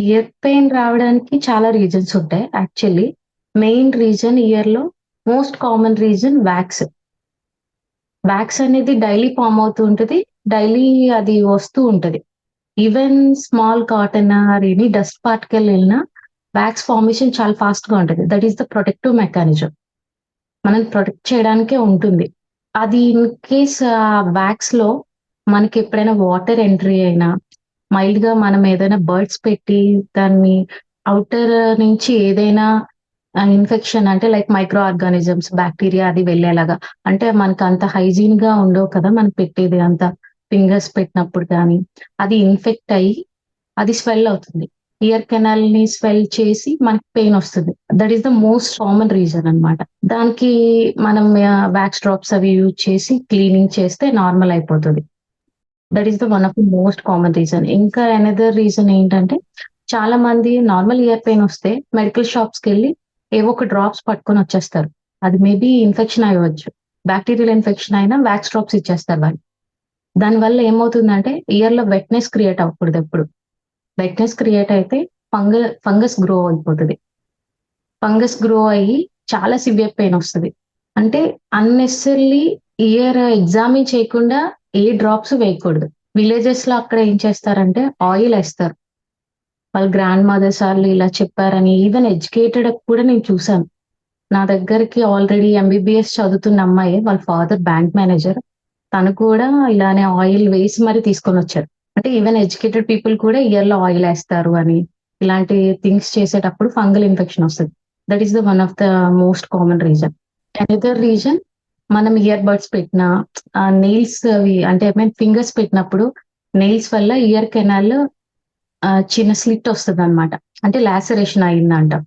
Ear pain రావడానికి చాలా reasons ఉంటాయి యాక్చువల్లీ. మెయిన్ రీజన్ ఇయర్‌లో most common reason wax wax అనేది డైలీ ఫామ్ అవుతూ ఉంటది. డైలీ అది వస్తూ ఉంటది. Even small cotton or any dust particle వెళ్ళినా వ్యాక్స్ ఫార్మేషన్ చాలా ఫాస్ట్‌గా ఉంటది. That is the protective mechanism. మనం ప్రొటెక్ట్ చేయడానికే ఉంటుంది. అది ఇన్ కేస్ వాగ్స్లో మనకి ఎప్పుడైనా వాటర్ ఎంట్రీ అయినా, మైల్డ్గా మనం ఏదైనా బర్డ్స్ పెట్టి దాన్ని అవుటర్ నుంచి ఏదైనా ఇన్ఫెక్షన్ అంటే లైక్ మైక్రో ఆర్గానిజమ్స్, బ్యాక్టీరియా అది వెళ్ళేలాగా అంటే మనకి అంత హైజీన్గా ఉండవు కదా! మనం పెట్టేది అంత ఫింగర్స్ పెట్టినప్పుడు కానీ అది ఇన్ఫెక్ట్ అయ్యి అది స్వెల్ అవుతుంది. ఇయర్ కెనాల్ని స్వెల్ చేసి మనకి పెయిన్ వస్తుంది that is the most common reason అన్నమాట. దానికి మనం వ్యాక్స్ డ్రాప్స్ అవి యూజ్ చేసి క్లీనింగ్ చేస్తే నార్మల్ అయిపోతుంది that is the one of the most common reason. ఇంకా ఎనదర్ రీజన్ ఏంటంటే చాలా మంది నార్మల్ ఇయర్ పెయిన్ వస్తే మెడికల్ షాప్స్‌కెళ్ళి ఏవో ఒక డ్రాప్స్ పట్టుకొని వచ్చేస్తారు. అది మేబీ ఇన్ఫెక్షన్ అయ్యవచ్చు. బ్యాక్టీరియల్ ఇన్ఫెక్షన్ అయినా వ్యాక్స్ డ్రాప్స్ ఇచ్చేస్తారు వాళ్ళు. దానివల్ల ఏమవుతుందంటే ఇయర్‌లో వెట్‌నెస్ క్రియేట్ అవ్వకూడదు ఎప్పుడు. వెట్‌నెస్ క్రియేట్ అయితే ఫంగ ఫంగస్ గ్రో అయిపోతుంది ఫంగస్ గ్రో అయ్యి చాలా సివియర్ పెయిన్ వస్తుంది అంటే అన్నెసరీ ఇయర్ ఎగ్జామిన్ చేయకుండా ఏ డ్రాప్స్ వేయకూడదు. విలేజెస్లో అక్కడ ఏం చేస్తారంటే ఆయిల్ వేస్తారు వాళ్ళ గ్రాండ్ మదర్స్ వాళ్ళు ఇలా చెప్పారని ఈవెన్ ఎడ్యుకేటెడ్ కూడా నేను చూసాను. నా దగ్గరికి ఆల్రెడీ ఎంబీబీఎస్ చదువుతున్న అమ్మాయి వాళ్ళ ఫాదర్ బ్యాంక్ మేనేజర్. తను కూడా ఇలానే ఆయిల్ వేసి మరి తీసుకొని వచ్చారు అంటే ఈవెన్ ఎడ్యుకేటెడ్ పీపుల్ కూడా ఇయర్‌లో ఆయిల్ వేస్తారు అని, ఇలాంటి థింగ్స్ చేసేటప్పుడు ఫంగల్ ఇన్ఫెక్షన్ వస్తది. That is the one of the most common reason. Another reason మనం ఇయర్ బడ్స్ పెట్టినా నెయిల్స్ అవి అంటే ఐ మీన్ ఫింగర్స్ పెట్టినప్పుడు నెయిల్స్ వల్ల ఇయర్ కెనాల్ చిన్న స్లిట్ వస్తదన్నమాట. అంటే లాసరేషన్ అయిందంటాం.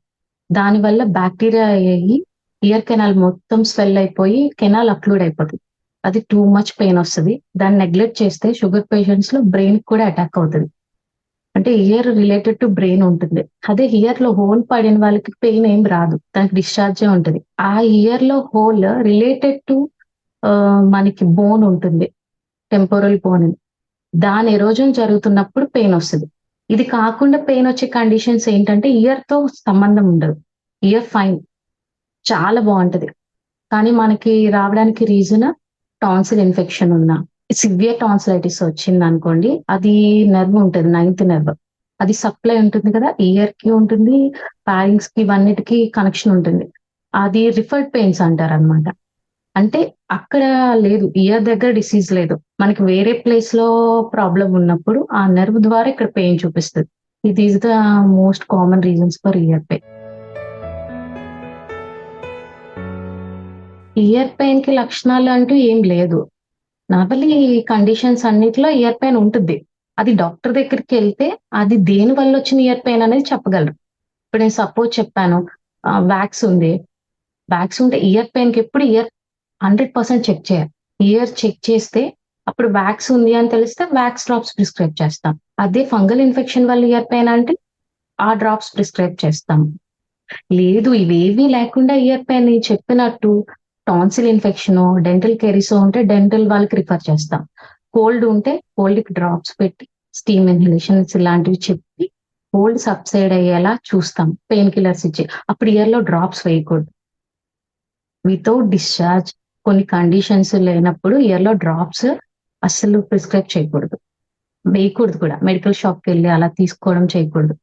దానివల్ల బాక్టీరియా అయ్యి ఇయర్ కెనాల్ మొత్తం స్వెల్ అయిపోయి కెనాల్ అక్లూడ్ అయిపోతుంది అది టూ మచ్ పెయిన్ వస్తది. దాన్ని నెగ్లెక్ట్ చేస్తే షుగర్ పేషెంట్స్లో బ్రెయిన్ కూడా అటాక్ అవుతది. అంటే ఇయర్ రిలేటెడ్ టు బ్రెయిన్ ఉంటుంది. అదే ఇయర్లో హోల్ పడిన వాళ్ళకి పెయిన్ ఏం రాదు. దానికి డిశ్చార్జే ఉంటుంది ఆ ఇయర్లో హోల్ రిలేటెడ్ టు మనకి బోన్ ఉంటుంది. టెంపోరల్ బోన్ అని. దాని ఎరోజన్ జరుగుతున్నప్పుడు పెయిన్ వస్తుంది ఇది కాకుండా పెయిన్ వచ్చే కండిషన్స్ ఏంటంటే ఇయర్తో సంబంధం ఉండదు. Ear fine. చాలా బాగుంటది కానీ మనకి రావడానికి రీజన్ టాన్సిల్ ఇన్ఫెక్షన్ ఉన్నా, సివియర్ టాన్సిలైటిస్ వచ్చిందనుకోండి అది నెర్వ్ ఉంటుంది నైన్త్ నెర్వ్. అది సప్లై ఉంటుంది కదా! ఇయర్కి ఉంటుంది, ప్యారింగ్స్కి ఇవన్నిటికి కనెక్షన్ ఉంటుంది. అది రిఫర్డ్ పెయిన్స్ అంటారన్నమాట. అంటే అక్కడ లేదు. ఇయర్ దగ్గర డిసీజ్ లేదు. మనకి వేరే ప్లేస్లో ప్రాబ్లం ఉన్నప్పుడు ఆ నెర్వ్ ద్వారా ఇక్కడ పెయిన్ చూపిస్తుంది it is the most common reasons for ear pain. Ear పెయిన్కి లక్షణాలు అంటూ ఏం లేదు. నార్మల్లీ కండిషన్స్ అన్నిట్లో ఇయర్ పెయిన్ ఉంటుంది. అది డాక్టర్ దగ్గరికి వెళ్తే అది దేని వల్ల వచ్చిన ఇయర్ పెయిన్ అనేది చెప్పగలరు. ఇప్పుడు నేను సపోజ్ చెప్పాను వ్యాక్స్ వాక్స్ ఉంది. వాక్స్ ఉంటే ఇయర్ పెయిన్‌కి ఎప్పుడు ఇయర్ 100% చెక్ చేయాలి. ఇయర్ చెక్ చేస్తే అప్పుడు వాక్స్ ఉంది అని తెలిస్తే వాక్స్ డ్రాప్స్ ప్రిస్క్రైబ్ చేస్తాం. అదే ఫంగల్ ఇన్ఫెక్షన్ వల్ల ఇయర్ పెయిన్ అంటే ఆ డ్రాప్స్ ప్రిస్క్రైబ్ చేస్తాం. లేదు ఇవేవి లేకుండా ఇయర్ పెయిన్ చెప్పినట్టు టాన్సిల్ ఇన్ఫెక్షన్ డెంటల్ కెరీస్ ఉంటే డెంటల్ వాళ్ళకి రిఫర్ చేస్తాం. కోల్డ్ ఉంటే కోల్డ్‌కి డ్రాప్స్ పెట్టి స్టీమ్ ఇన్హలేషన్స్ ఇలాంటివి చెప్పి కోల్డ్ సబ్సైడ్ అయ్యేలా చూస్తాం. పెయిన్ కిల్లర్స్ ఇచ్చి. అప్పుడు ఇయర్‌లో డ్రాప్స్ వేయకూడదు. వితౌట్ డిశ్చార్జ్ కొన్ని కండిషన్స్ లేనప్పుడు ఇయర్‌లో డ్రాప్స్ అస్సలు ప్రిస్క్రైబ్ చేయకూడదు. వేయకూడదు కూడా. మెడికల్ షాప్‌కెళ్ళి అలా తీసుకోవడం చేయకూడదు.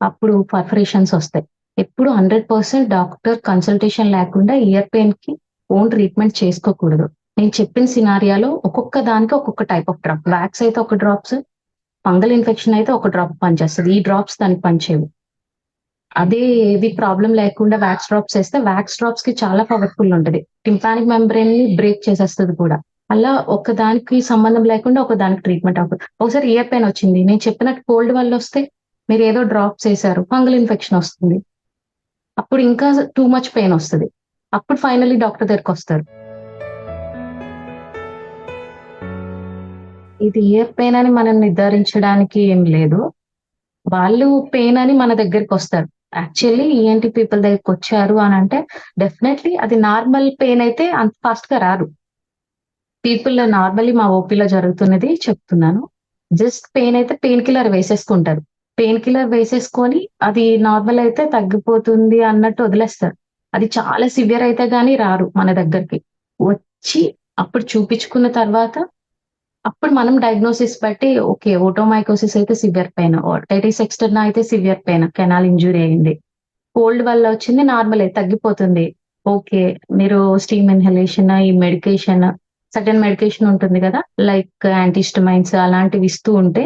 అప్పుడు పర్ఫరేషన్స్ వస్తాయి. ఎప్పుడు 100% డాక్టర్ కన్సల్టేషన్ లేకుండా ఇయర్ పెయిన్కి ఓన్ ట్రీట్మెంట్ చేసుకోకూడదు. నేను చెప్పిన సినారియాలో ఒక్కొక్క దానికి ఒక్కొక్క టైప్ ఆఫ్ డ్రాప్. వాక్స్ అయితే ఒక డ్రాప్స్, ఫంగల్ ఇన్ఫెక్షన్ అయితే ఒక డ్రాప్ పనిచేస్తుంది ఈ డ్రాప్స్ దానికి పనిచేయవు. అదే ఏది ప్రాబ్లం లేకుండా వాక్స్ డ్రాప్స్ ఏస్తే వాక్స్ డ్రాప్స్‌కి చాలా పవర్‌ఫుల్ ఉంటుంది టింపానిక్ మెంబ్రేన్‌ని బ్రేక్ చేసేస్తుంది కూడా. అలా ఒకదానికి సంబంధం లేకుండా ఒకదానికి ట్రీట్మెంట్ అవ్వదు. ఒకసారి ఇయర్ పెయిన్ వచ్చింది. నేను చెప్పినట్టు కోల్డ్ వల్ల వస్తే మీరు ఏదో డ్రాప్స్ వేసారు ఫంగల్ ఇన్ఫెక్షన్ వస్తుంది. అప్పుడు ఇంకా టూ మచ్ పెయిన్ వస్తది. అప్పుడు ఫైనలీ డాక్టర్ దగ్గరికొస్తారు. ఇది ఏ పెయిన్ అని మనం నిర్ధారించడానికి ఏం లేదు. వాళ్ళు పెయిన్ అని మన దగ్గరికి వస్తారు యాక్చువల్లీ ఈఎన్‌టీ పీపుల్ దగ్గరికి వచ్చారు అని అంటే డెఫినెట్లీ అది నార్మల్ పెయిన్ అయితే అంత ఫాస్ట్గా రారు. పీపుల్ నార్మల్లీ మా ఓపీలో జరుగుతున్నది చెప్తున్నాను. జస్ట్ పెయిన్ అయితే పెయిన్ కిల్లర్ వేసేసుకుంటారు. పెయిన్ కిల్లర్ వేసేసుకొని అది నార్మల్ అయితే తగ్గిపోతుంది అన్నట్టు వదిలేస్తారు. అది చాలా సివియర్ అయితే గానీ రారు మన దగ్గరికి. వచ్చి అప్పుడు చూపించుకున్న తర్వాత అప్పుడు మనం డయాగ్నోసిస్ బట్టి ఓకే ఓటోమైకోసిస్ అయితే సివియర్ పెయిన్ టైటిస్ ఎక్స్టర్నా అయితే సివియర్ పెయిన్ కెనాల్ ఇంజురీ అయింది. కోల్డ్ వల్ల వచ్చింది నార్మల్ తగ్గిపోతుంది. ఓకే మీరు స్టీమ్ ఇన్హలేషన్ ఈ మెడికేషన్ సటన్ మెడికేషన్ ఉంటుంది కదా లైక్ యాంటీస్టమైన్స్ అలాంటివి ఇస్తూ ఉంటే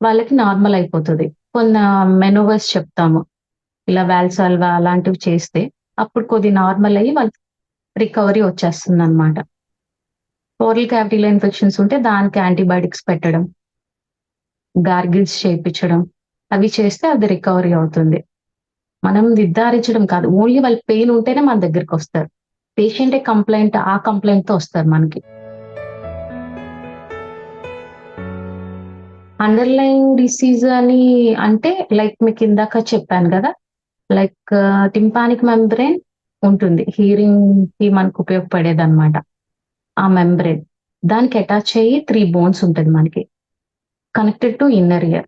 వాళ్ళకి నార్మల్ అయిపోతుంది. కొన్ని మెనోవర్స్ చెప్తాము. ఇలా వాల్సల్వా అలాంటివి చేస్తే అప్పుడు కొద్ది నార్మల్ అయ్యి వాళ్ళకి రికవరీ వచ్చేస్తుంది అనమాట ఓరల్ క్యావిటీలో ఇన్ఫెక్షన్స్ ఉంటే దానికి యాంటీబయాటిక్స్ పెట్టడం గార్గిల్స్ చేయించడం అవి చేస్తే అది రికవరీ అవుతుంది. మనం నిర్ధారించడం కాదు ఓన్లీ వాళ్ళ పెయిన్ ఉంటేనే మన దగ్గరికి వస్తారు. పేషెంటే కంప్లైంట్ ఆ కంప్లైంట్తో వస్తారు మనకి. అండర్లైన్ డిసీజ్ అని అంటే లైక్ మీకు ఇందాక చెప్పాను కదా లైక్ టింపానిక్ మెంబ్రెయిన్ ఉంటుంది. హీరింగ్కి మనకు ఉపయోగపడేది అనమాట ఆ మెంబ్రెయిన్ దానికి అటాచ్ అయ్యి త్రీ బోన్స్ ఉంటుంది మనకి. Connected to inner ear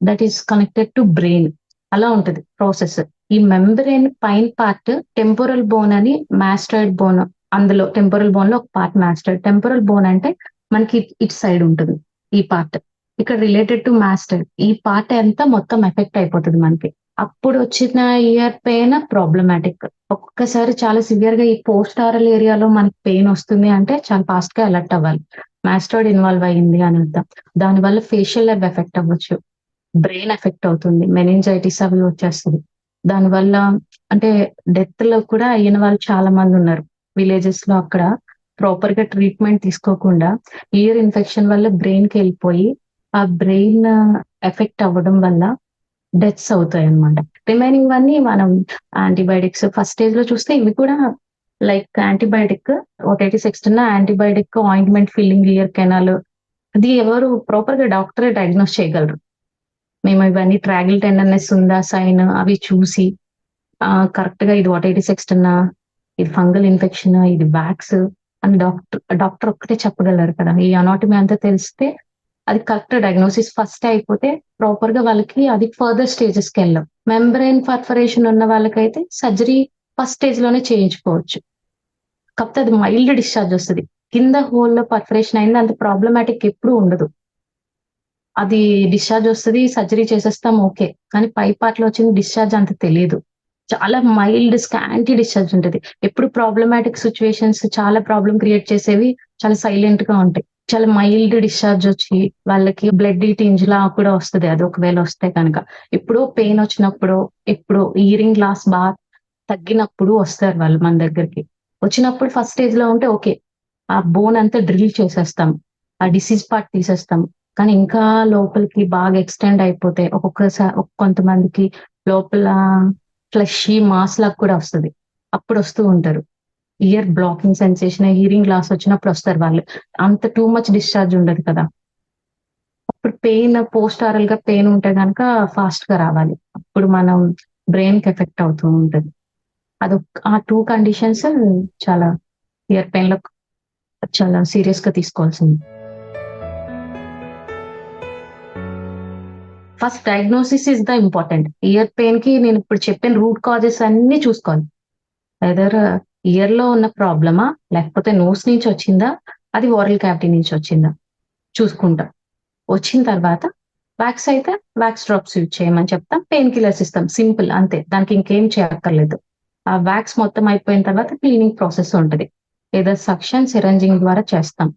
that is connected to brain అలా ఉంటుంది ప్రాసెస్. ఈ మెంబ్రెయిన్ పైన పార్ట్ టెంపోరల్ బోన్ అని మాస్టర్డ్ బోన్ అందులో టెంపోరల్ బోన్లో ఒక పార్ట్ మాస్టర్డ్. టెంపోరల్ బోన్ అంటే మనకి ఇట్ సైడ్ ఉంటుంది ఈ పార్ట్. ఇక్కడ రిలేటెడ్ టు మాస్టర్ ఈ పార్ట్ అంతా మొత్తం ఎఫెక్ట్ అయిపోతుంది మనకి. అప్పుడు వచ్చిన ఇయర్ పెయిన్ ప్రాబ్లమాటిక్ ఒక్కసారి చాలా సివియర్గా ఈ పోస్ట్ ఆరల్ ఏరియాలో మనకి పెయిన్ వస్తుంది అంటే చాలా ఫాస్ట్గా అలర్ట్ అవ్వాలి. మాస్టర్డ్ ఇన్వాల్వ్ అయ్యింది అని అర్థం. దానివల్ల ఫేషియల్ లెబ్ ఎఫెక్ట్ అవ్వచ్చు. బ్రెయిన్ ఎఫెక్ట్ అవుతుంది. మెనింజైటిస్ అవి వచ్చేస్తుంది దానివల్ల అంటే డెత్లో కూడా అయిన వాళ్ళు చాలా మంది ఉన్నారు. విలేజెస్లో అక్కడ ప్రాపర్గా ట్రీట్మెంట్ తీసుకోకుండా ఇయర్ ఇన్ఫెక్షన్ వల్ల బ్రెయిన్కి వెళ్ళిపోయి ఆ బ్రెయిన్ ఎఫెక్ట్ అవ్వడం వల్ల డెత్స్ అవుతాయి అనమాట రిమైనింగ్ అన్ని మనం యాంటీబయాటిక్స్ ఫస్ట్ స్టేజ్లో చూస్తే ఇవి కూడా like antibiotic otitis externa antibiotic ointment filling ear canal అది ఎవరు ప్రాపర్గా డాక్టరే డయాగ్నోస్ చేయగలరు. మేము ఇవన్నీ ట్రాగిల్ టెండర్నెస్ ఉందా సైన్ అవి చూసి కరెక్ట్గా ఇది ఓటైటిస్ ఎక్స్టర్నా ఇది ఫంగల్ ఇన్ఫెక్షన్ ఇది బ్యాక్స్ అని డాక్టర్ డాక్టర్ ఒక్కటే చెప్పగలరు కదా. ఈ అనాటమీ అంతా తెలిస్తే అది కరెక్ట్ డయాగ్నోసిస్ ఫస్ట్ అయిపోతే ప్రాపర్గా వాళ్ళకి అది ఫర్దర్ స్టేజెస్కి వెళ్ళాం మెంబ్రెయిన్ పర్ఫరేషన్ ఉన్న వాళ్ళకైతే సర్జరీ ఫస్ట్ స్టేజ్లోనే చేయించుకోవచ్చు. కాకపోతే అది మైల్డ్ డిశ్చార్జ్ వస్తుంది. కింద హోల్లో పర్ఫరేషన్ అయింది అంత ప్రాబ్లమాటిక్ ఎప్పుడు ఉండదు. అది డిశ్చార్జ్ వస్తుంది సర్జరీ చేసేస్తాం ఓకే కానీ పై పార్ట్లో వచ్చింది డిశ్చార్జ్ అంత తెలియదు చాలా మైల్డ్ స్కాంటీ డిశ్చార్జ్ ఉంటుంది. ఎప్పుడు ప్రాబ్లమాటిక్ సిచ్యువేషన్స్ చాలా ప్రాబ్లం క్రియేట్ చేసేవి చాలా సైలెంట్గా ఉంటాయి. చాలా మైల్డ్ డిశ్చార్జ్ వచ్చి వాళ్ళకి బ్లడ్ టింజ్ లా కూడా వస్తుంది. అది ఒకవేళ వస్తే కనుక. ఎప్పుడో పెయిన్ వచ్చినప్పుడు ఎప్పుడో ఇయరింగ్ లాస్ బాగా తగ్గినప్పుడు వస్తారు వాళ్ళు మన దగ్గరికి. వచ్చినప్పుడు ఫస్ట్ స్టేజ్లో ఉంటే ఓకే ఆ బోన్ అంతా డ్రిల్ చేసేస్తాం. ఆ డిసీజ్ పార్ట్ తీసేస్తాం. కానీ ఇంకా లోపలికి బాగా ఎక్స్టెండ్ అయిపోతే ఒక్కొక్కసారి కొంతమందికి లోపల ఫ్లెషీ మాస్ లాగా కూడా వస్తుంది. అప్పుడు వస్తూ ఉంటారు. Ear blocking sensation hearing loss వచ్చినప్పుడు వస్తారు వాళ్ళు. అంత టూ మచ్ డిశ్చార్జ్ ఉండదు కదా. అప్పుడు పెయిన్ పోస్ట్ ఆరల్గా పెయిన్ ఉంటే కనుక ఫాస్ట్గా రావాలి. అప్పుడు మనం బ్రెయిన్కి ఎఫెక్ట్ అవుతూ ఉంటుంది. అది ఆ టూ కండిషన్స్ చాలా ఇయర్ పెయిన్లో చాలా సీరియస్గా తీసుకోవాల్సింది. First diagnosis is the important ear పెయిన్కి నేను ఇప్పుడు చెప్పిన రూట్ కాజెస్ అన్ని చూసుకోవాలి. ఎదర్ ఇయర్లో ఉన్న ప్రాబ్లమా లేకపోతే నోస్ నుంచి వచ్చిందా? అది ఓరల్ క్యావిటీ నుంచి వచ్చిందా? చూసుకుంటాం. వచ్చిన తర్వాత వ్యాక్స్ అయితే వ్యాక్స్ డ్రాప్స్ యూజ్ చేయమని చెప్తాం. పెయిన్ కిల్లర్స్ ఇస్తాం సింపుల్ అంతే. దానికి ఇంకేం చేయక్కర్లేదు. ఆ వ్యాక్స్ మొత్తం అయిపోయిన తర్వాత క్లీనింగ్ ప్రాసెస్ ఉంటుంది. ఏదో సక్షన్ సిరంజింగ్ ద్వారా చేస్తాం.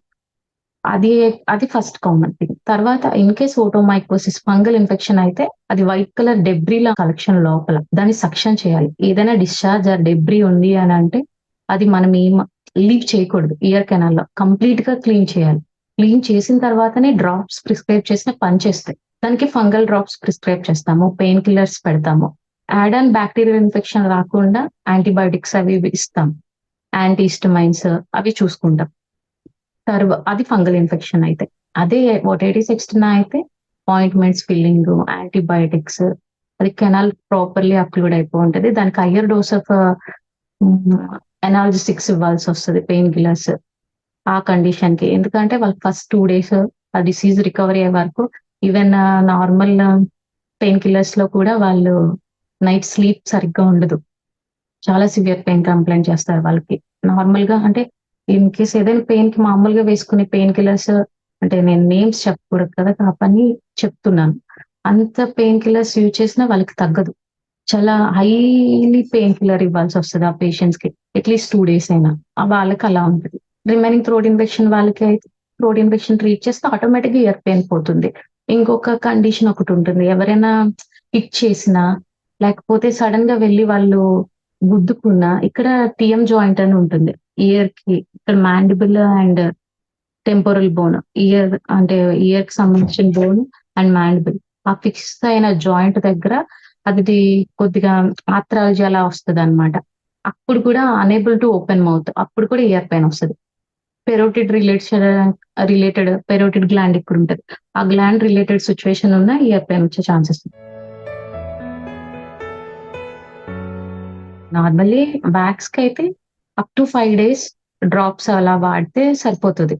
అది అది ఫస్ట్ కామన్ థింగ్ తర్వాత in case otomycosis fungal infection అయితే అది వైట్ కలర్ డెబ్రీల కలెక్షన్ లోపల. దాన్ని సక్షన్ చేయాలి. ఏదైనా డిశ్చార్జ్ ఆ డెబ్రీ ఉంది అని అంటే అది మనం ఏం లీవ్ చేయకూడదు. ఇయర్ కెనాల్లో కంప్లీట్గా క్లీన్ చేయాలి. క్లీన్ చేసిన తర్వాతనే డ్రాప్స్ ప్రిస్క్రైబ్ చేసిన పని చేస్తాయి దానికి ఫంగల్ డ్రాప్స్ ప్రిస్క్రైబ్ చేస్తాము. పెయిన్ కిల్లర్స్ పెడతాము. యాడ్ అండ్ బ్యాక్టీరియల్ ఇన్ఫెక్షన్ రాకుండా యాంటీబయాటిక్స్ అవి ఇస్తాం. యాంటీస్టమైన్స్ అవి చూసుకుంటాం. తర్వాత అది ఫంగల్ ఇన్ఫెక్షన్ అయితే. అదే ఒటైటిస్ ఎక్స్టర్నా అయితే ఆయింట్మెంట్స్ ఫిల్లింగ్ యాంటీబయాటిక్స్ అది కెనాల్ ప్రాపర్లీ అప్లూడ్ అయిపో ఉంటుంది. దానికి హయ్యర్ డోస్ ఆఫ్ ఎనాలజిస్టిక్స్ ఇవ్వాల్సి వస్తుంది పెయిన్ కిల్లర్స్ ఆ కండిషన్కి. ఎందుకంటే వాళ్ళు ఫస్ట్ టూ డేస్ ఆ డిసీజ్ రికవరీ అయ్యే వరకు ఈవెన్ నార్మల్ పెయిన్ కిల్లర్స్లో కూడా వాళ్ళు నైట్ స్లీప్ సరిగ్గా ఉండదు. చాలా సివియర్ పెయిన్ కంప్లైంట్ చేస్తారు వాళ్ళకి. నార్మల్గా అంటే ఇన్ కేస్ ఏదైనా పెయిన్కి మామూలుగా వేసుకునే పెయిన్ కిల్లర్స్ అంటే నేను నేమ్స్ చెప్పకూడదు కదా కాపని చెప్తున్నాను. అంత పెయిన్ కిల్లర్స్ యూజ్ చేసినా వాళ్ళకి తగ్గదు. చాలా హైలీ పెయిన్ కిల్లర్ ఇవ్వాల్సి వస్తుంది ఆ పేషెంట్స్కి. అట్లీస్ట్ టూ డేస్ అయినా. ఆ వాళ్ళకి అలా ఉంటుంది. రిమైనింగ్ థ్రోట్ ఇన్ఫెక్షన్ వాళ్ళకి అయితే థ్రోట్ ఇన్ఫెక్షన్ ట్రీట్ చేస్తే ఆటోమేటిక్గా ఇయర్ పెయిన్ పోతుంది. ఇంకొక కండిషన్ ఒకటి ఉంటుంది. ఎవరైనా హిట్ చేసినా లేకపోతే సడన్గా వెళ్ళి వాళ్ళు గుద్దుకున్నా ఇక్కడ టిఎం జాయింట్ అని ఉంటుంది. ఇయర్కి ఇక్కడ mandible and temporal bone ear అంటే ఇయర్కి సంబంధించిన బోన్ అండ్ మ్యాండిబుల్ ఆ ఫిక్స్ అయిన జాయింట్ దగ్గర అది కొద్దిగా ఆత్రాలజీ అలా వస్తుంది అనమాట అప్పుడు కూడా అనేబుల్ టు ఓపెన్ మౌత్ అప్పుడు కూడా ఇయర్ పెయిన్ వస్తుంది. Parotid related related parotid gland ఇక్కడ ఉంటుంది ఆ గ్లాండ్ రిలేటెడ్ సిచ్యువేషన్ ఉన్న ఇయర్ పెయిన్ వచ్చే ఛాన్సెస్ నార్మల్లీ వ్యాక్స్కి అయితే up to five days drops అలా వాడితే సరిపోతుంది.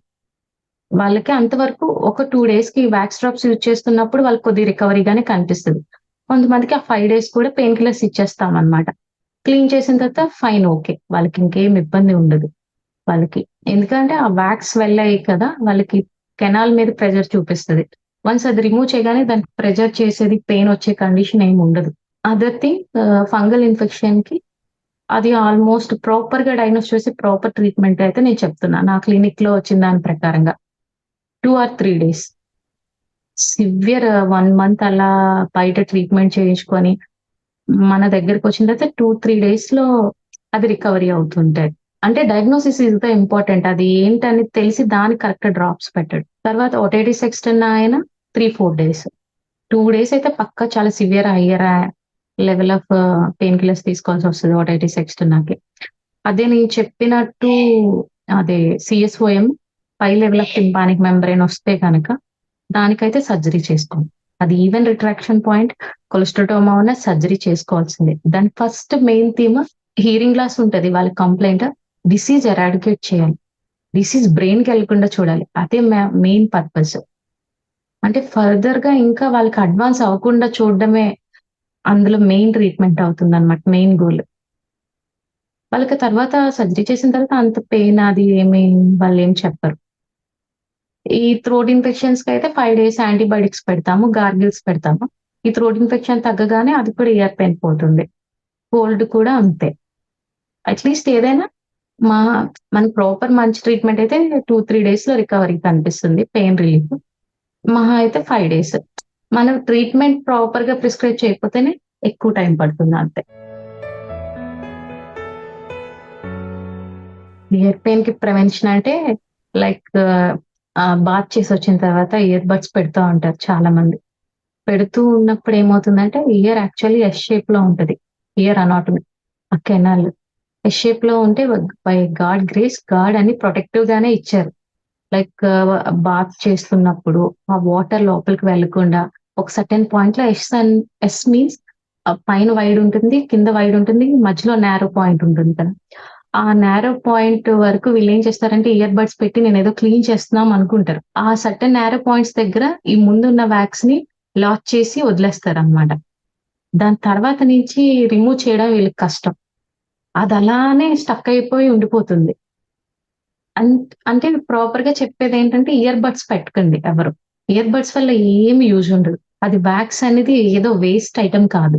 వాళ్ళకి అంతవరకు ఒక టూ డేస్కి వ్యాక్స్ డ్రాప్స్ యూజ్ చేస్తున్నప్పుడు వాళ్ళకి కొద్ది రికవరీగానే కనిపిస్తుంది. కొంతమందికి ఆ ఫైవ్ డేస్ కూడా పెయిన్ కిల్లర్స్ ఇచ్చేస్తాం అనమాట క్లీన్ చేసిన తర్వాత ఫైన్ ఓకే వాళ్ళకి ఇంకేం ఇబ్బంది ఉండదు. వాళ్ళకి ఎందుకంటే ఆ వ్యాక్స్ వెళ్ళాయి కదా వాళ్ళకి కెనాల్ మీద ప్రెజర్ చూపిస్తుంది. వన్స్ అది రిమూవ్ చేయగానే దానికి ప్రెజర్ చేసేది పెయిన్ వచ్చే కండిషన్ ఏమి ఉండదు. అదర్ థింగ్ ఫంగల్ ఇన్ఫెక్షన్కి అది ఆల్మోస్ట్ ప్రాపర్గా డైగ్నోస్ చేసి ప్రాపర్ ట్రీట్మెంట్ అయితే నేను చెప్తున్నా. నా క్లినిక్లో వచ్చిన దాని ప్రకారంగా. Two or three days severe one month అలా బయట ట్రీట్మెంట్ చేయించుకొని మన దగ్గరకు వచ్చిన తర్వాత టూ త్రీ డేస్లో అది రికవరీ అవుతుంటాయి. అంటే డయాగ్నోసిస్ ఇస్ ద ఇంపార్టెంట్ అది ఏంటని తెలిసి దానికి కరెక్ట్ డ్రాప్స్ పెట్టాడు. తర్వాత ఒటైటిస్ ఎక్స్టెన్ ఆయన three four days two days అయితే పక్క చాలా severe higher level of pain killers తీసుకోవాల్సి వస్తుంది ఒటైటిస్ ఎక్స్టెన్నాకి అదే నేను చెప్పినట్టు అదే సిఎస్ఓఎం పై లెవెల్ ఆఫ్ టింపానిక్ మెంబ్రెయిన్ వస్తే కనుక దానికైతే సర్జరీ చేసుకోండి అది ఈవెన్ రిట్రాక్షన్ పాయింట్ కొలెస్ట్రోటోమా ఉన్న సర్జరీ చేసుకోవాల్సిందే. దాని first main theme hearing loss ఉంటది. వాళ్ళ కంప్లైంట్ డిసీజ్ ఎరాడికేట్ చేయాలి. డిసీజ్ బ్రెయిన్కి వెళ్ళకుండా చూడాలి. అదే మెయిన్ పర్పస్ అంటే ఫర్దర్గా ఇంకా వాళ్ళకి అడ్వాన్స్ అవ్వకుండా చూడడమే అందులో మెయిన్ ట్రీట్మెంట్ అవుతుంది అనమాట మెయిన్ గోల్ వాళ్ళకి తర్వాత సర్జరీ చేసిన తర్వాత అంత పెయిన్ అది ఏమి వాళ్ళు ఏం చెప్పరు. ఈ థ్రోట్ ఇన్ఫెక్షన్స్కి అయితే ఫైవ్ డేస్ యాంటీబయాటిక్స్ పెడతాము గార్గిల్స్ పెడతాము. ఈ థ్రోట్ ఇన్ఫెక్షన్ తగ్గగానే అది కూడా ఇయర్ పెయిన్ పోతుంది. కోల్డ్ కూడా అంతే. అట్లీస్ట్ ఏదైనా మా మన ప్రాపర్ మంచి ట్రీట్మెంట్ అయితే టూ త్రీ డేస్లో రికవరీ కనిపిస్తుంది పెయిన్ రిలీఫ్. మహా అయితే ఫైవ్ డేస్. మనం ట్రీట్మెంట్ ప్రాపర్గా ప్రిస్క్రైబ్ చేయకపోతేనే ఎక్కువ టైం పడుతుంది అంతే. ఇయర్ పెయిన్కి ప్రివెన్షన్ అంటే లైక్ బాత్ చేసి వచ్చిన తర్వాత ఇయర్ బడ్స్ పెడుతూ ఉంటారు చాలా మంది పెడుతూ ఉన్నప్పుడు ఏమవుతుందంటే ఇయర్ యాక్చువల్లీ ఎస్ షేప్లో ఉంటది. ఇయర్ అనాటమీ ఆ కెనాల్. ఎస్ షేప్లో ఉంటే బై గాడ్ గ్రేస్ గాడ్ అని ప్రొటెక్టివ్ గానే ఇచ్చారు. లైక్ బాత్ చేస్తున్నప్పుడు ఆ వాటర్ లోపలికి వెళ్ళకుండా ఒక సర్టెన్ పాయింట్లో ఎస్ అన్ ఎస్ మీన్స్ పైన వైడ్ ఉంటుంది కింద వైడ్ ఉంటుంది మధ్యలో నేరో పాయింట్ ఉంటుంది కదా. ఆ నేరో పాయింట్ వరకు వీళ్ళు ఏం చేస్తారంటే ఇయర్ బడ్స్ పెట్టి నేను ఏదో క్లీన్ చేస్తున్నాం అనుకుంటారు. ఆ సర్టెన్ నేరో పాయింట్స్ దగ్గర ఈ ముందున్న వ్యాక్స్ని లాక్ చేసి వదిలేస్తారు అనమాట దాని తర్వాత నుంచి రిమూవ్ చేయడం వీళ్ళకి కష్టం. అది అలానే స్టక్ అయిపోయి ఉండిపోతుంది. అంటే ప్రాపర్గా చెప్పేది ఏంటంటే ఇయర్ బడ్స్ పెట్టుకోండి ఎవరు. ఇయర్ బడ్స్ వల్ల ఏమి యూజ్ ఉండదు. అది వ్యాక్స్ అనేది ఏదో వేస్ట్ ఐటమ్ కాదు.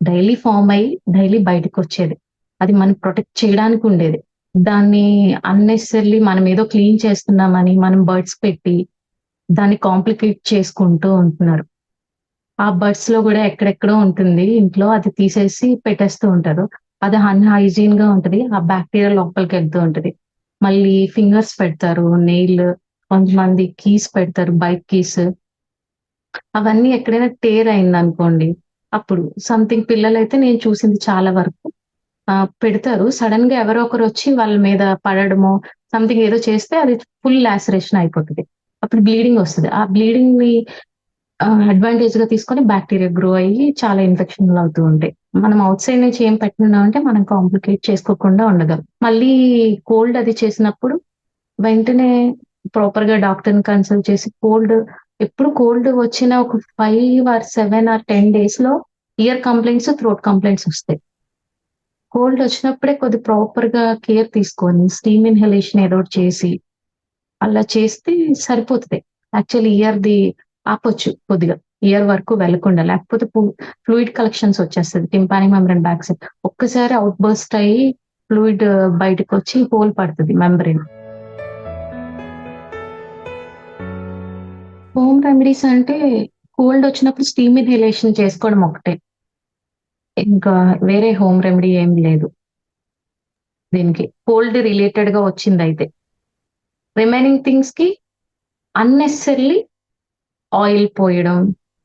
డైలీ ఫామ్ అయ్యి డైలీ బయటకు వచ్చేది. అది మనం ప్రొటెక్ట్ చేయడానికి ఉండేది. దాన్ని అన్నెసరీ మనం ఏదో క్లీన్ చేస్తున్నామని మనం బర్డ్స్ పెట్టి దాన్ని కాంప్లికేట్ చేసుకుంటూ ఉంటున్నారు. ఆ బర్డ్స్లో కూడా ఎక్కడెక్కడో ఉంటుంది. ఇంట్లో అది తీసేసి పెట్టేస్తూ ఉంటారు. అది అన్హైజీన్గా ఉంటది. ఆ బ్యాక్టీరియా లోపలికి వెళ్తూ ఉంటది. మళ్ళీ ఫింగర్స్ పెడతారు నెయిల్ కొంతమంది కీస్ పెడతారు బైక్ కీస్ అవన్నీ ఎక్కడైనా టేర్ అయింది అనుకోండి అప్పుడు సంథింగ్ పిల్లలైతే నేను చూసింది చాలా వరకు పెడతారు. సడన్గా ఎవరో ఒకరు వచ్చి వాళ్ళ మీద పడడమో సంథింగ్ ఏదో చేస్తే అది ఫుల్ లాసరేషన్ అయిపోతుంది. అప్పుడు బ్లీడింగ్ వస్తుంది. ఆ బ్లీడింగ్ని అడ్వాంటేజ్గా తీసుకొని బ్యాక్టీరియా గ్రో అయ్యి చాలా ఇన్ఫెక్షన్లు అవుతూ ఉంటాయి. మనం అవుట్ సైడ్ నుంచి ఏం పెట్టినామంటే మనం కాంప్లికేట్ చేసుకోకుండా ఉండగలం. మళ్ళీ కోల్డ్ అది చేసినప్పుడు వెంటనే ప్రాపర్గా డాక్టర్ని కన్సల్ట్ చేసి కోల్డ్ ఎప్పుడు కోల్డ్ వచ్చిన ఒక five or seven or ten డేస్లో ఇయర్ కంప్లైంట్స్ థ్రోట్ కంప్లైంట్స్ వస్తాయి. కోల్డ్ వచ్చినప్పుడే కొద్ది ప్రాపర్గా కేర్ తీసుకొని స్టీమ్ ఇన్‌హలేషన్ ఏదో చేసి, అలా చేస్తే సరిపోతది. యాక్చువల్లీ ఇయర్‌ది ఆపొచ్చు కొద్దిగా. ఇయర్ వరకు వెళ్ళకుండా. లేకపోతే ఫ్లూయిడ్ కలెక్షన్స్ వచ్చేస్తది. Tympanic membrane back side. ఒక్కసారి అవుట్ బర్స్ట్ అయ్యి ఫ్లూయిడ్ బయటకు వచ్చి హోల్ పడుతుంది మెంబ్రేన్. హోమ్ రెమెడీస్ అంటే కోల్డ్ వచ్చినప్పుడు స్టీమ్ ఇన్‌హలేషన్ చేసుకోవడం ఒకటే. ఇంకా వేరే హోమ్ రెమెడీ ఏం లేదు. దీనికి. కోల్డ్ రిలేటెడ్గా వచ్చింది అయితే రిమైనింగ్ థింగ్స్కి అన్నెసరీ ఆయిల్ పోయడం,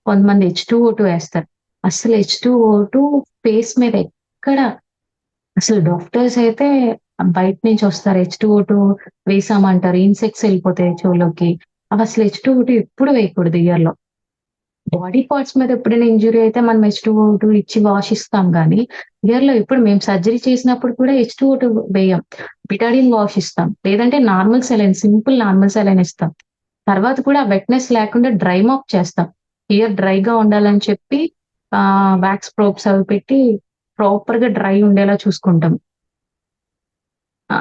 కొంతమంది హెచ్ టూ ఓటు వేస్తారు అసలు హెచ్ టూ ఓటు ఫేస్ మీద ఎక్కడ అసలు డాక్టర్స్ అయితే బయట నుంచి వస్తారు. హెచ్2ఓ2 వేసామంటారు. ఇన్సెక్ట్స్ వెళ్ళిపోతాయి చెవులోకి. అవి అసలు హెచ్ టూ హెచ్2ఓ2 ఎప్పుడు వేయకూడదు ఇయర్‌లో. బాడీ పార్ట్స్ మీద ఎప్పుడైనా ఇంజురీ అయితే మనం హెచ్2ఓ2 ఇచ్చి వాష్ ఇస్తాం కానీ ఇయర్‌లో ఇప్పుడు మేము సర్జరీ చేసినప్పుడు కూడా హెచ్2ఓ2 వేయం. బిటాడిన్ వాష్ ఇస్తాం. లేదంటే normal saline simple normal saline ఇస్తాం. తర్వాత కూడా వెట్‌నెస్ లేకుండా డ్రై మాప్ చేస్తాం. ఇయర్ డ్రైగా ఉండాలని చెప్పి వ్యాక్స్ వాక్స్ ప్రోబ్స్ అవి పెట్టి ప్రాపర్గా డ్రై ఉండేలా చూసుకుంటాం.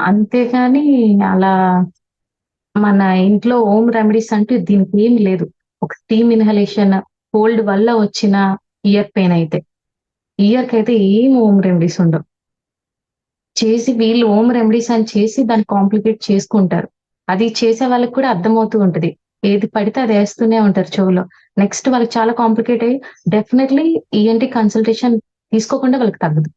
అంతేగాని అలా మన ఇంట్లో హోమ్ రెమెడీస్ అంటే దీనికి ఏం లేదు. ఒక స్టీమ్ ఇన్‌హలేషన్, కోల్డ్ వల్ల వచ్చిన ఇయర్ పెయిన్ అయితే. ఇయర్‌కైతే ఏం హోమ్ రెమెడీస్ ఉండవు. చేసి వీళ్ళు హోమ్ రెమెడీస్ అని చేసి దాన్ని కాంప్లికేట్ చేసుకుంటారు. అది చేసే వాళ్ళకి కూడా అర్థమవుతూ ఉంటది. ఏది పడితే అది వేస్తూనే ఉంటారు చెవులో. నెక్స్ట్ వాళ్ళకి చాలా కాంప్లికేట్ అయ్యి డెఫినెట్లీ ఈఎన్‌టీ కన్సల్టేషన్ తీసుకోకుండా వాళ్ళకి తగ్గదు.